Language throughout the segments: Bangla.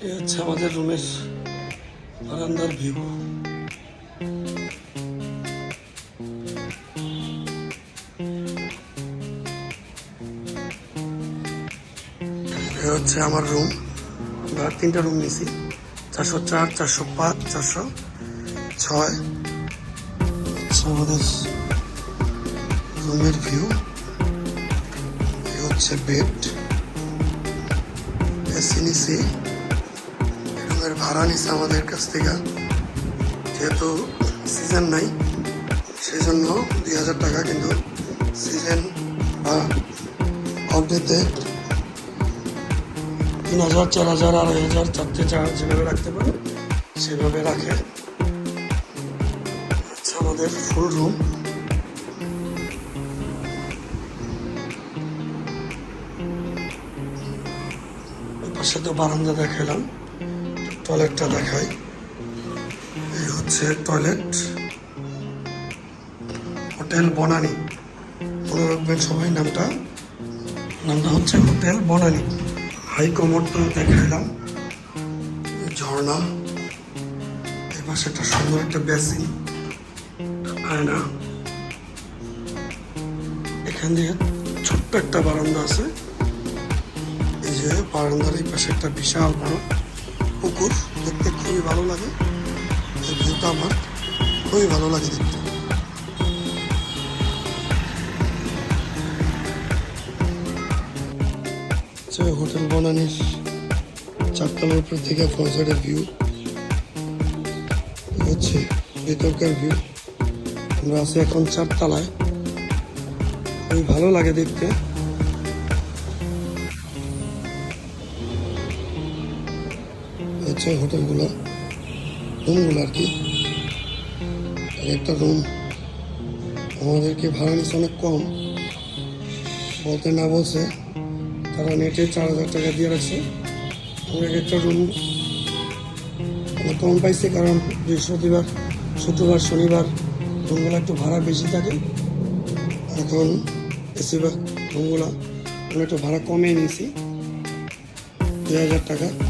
হচ্ছে আমাদের রুমের বারান্দার ভিউ হচ্ছে আমার রুম আমরা তিনটা রুম নিয়েছি। চারশো চার, চারশো পাঁচ, চারশো ছয়। আমাদের রুমের ভিউ হচ্ছে বেড এসি নিছি রুমের ভাড়া নিছে আমাদের কাছ থেকে। যেহেতু সিজন নাই সেই জন্য দুই হাজার টাকা কিন্তু সিজন বা অফডেতে তিন হাজার, চার হাজার, আড়াই হাজার চারটে চার যেভাবে রাখতে পারে, সেভাবে রাখে। আচ্ছা আমাদের ফুল রুম পাশে তো বারান্দা দেখালাম টয়লেটটা দেখাই। এই হচ্ছে টয়লেট। হোটেল বনানি। মনে রাখবেন সবাই নামটা। নামটা হচ্ছে হোটেল বনানি। হাই কমোডটা দেখাইলাম। ঝর্ণা। এই পাশে একটা সুন্দর একটা বেসিন। আয়না। এখান দিয়ে ছোট্ট একটা বারান্দা আছে। এই যে বারান্দার এই পাশে একটা বিশাল বড় পুকুর দেখতে খুবই ভালো লাগে। এই ভিউটা আমার খুবই ভালো লাগে দেখতে। হচ্ছে হোটেল বনানির চারতলার উপর থেকে ফরসাইডের ভিউ। হচ্ছে ভেতরকার ভিউ। আমরা আছি এখন চারতলায়। খুবই ভালো লাগে দেখতে। হচ্ছে হোটেলগুলো। রুমগুলো আর কি। এক একটা রুম। আমাদেরকে ভাড়া নিচ্ছে অনেক কম। বলতে না বলছে, তারা নেটে চার হাজার টাকা দিয়ে রাখছে। আমরা এক একটা রুম কম পাইছি, কারণ বৃহস্পতিবার, শুক্রবার, শনিবার রুমগুলো একটু ভাড়া বেশি থাকে। এখন বেশিরভাগ রুমগুলো আমরা একটু ভাড়া কমিয়ে নিয়েছি। দুই হাজার টাকা।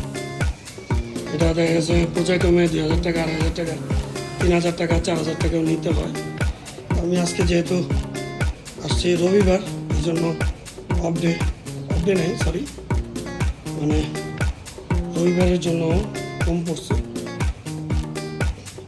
এটা দেখা গেছে পূজায় কমে দুই হাজার টাকা, আড়াই হাজার টাকা, তিন হাজার টাকা, চার হাজার টাকাও নিতে হয়। আমি আজকে যেহেতু আসছি রবিবার, এই জন্য অফ ডে নেই সরি মানে রবিবারের জন্য কম পড়ছে।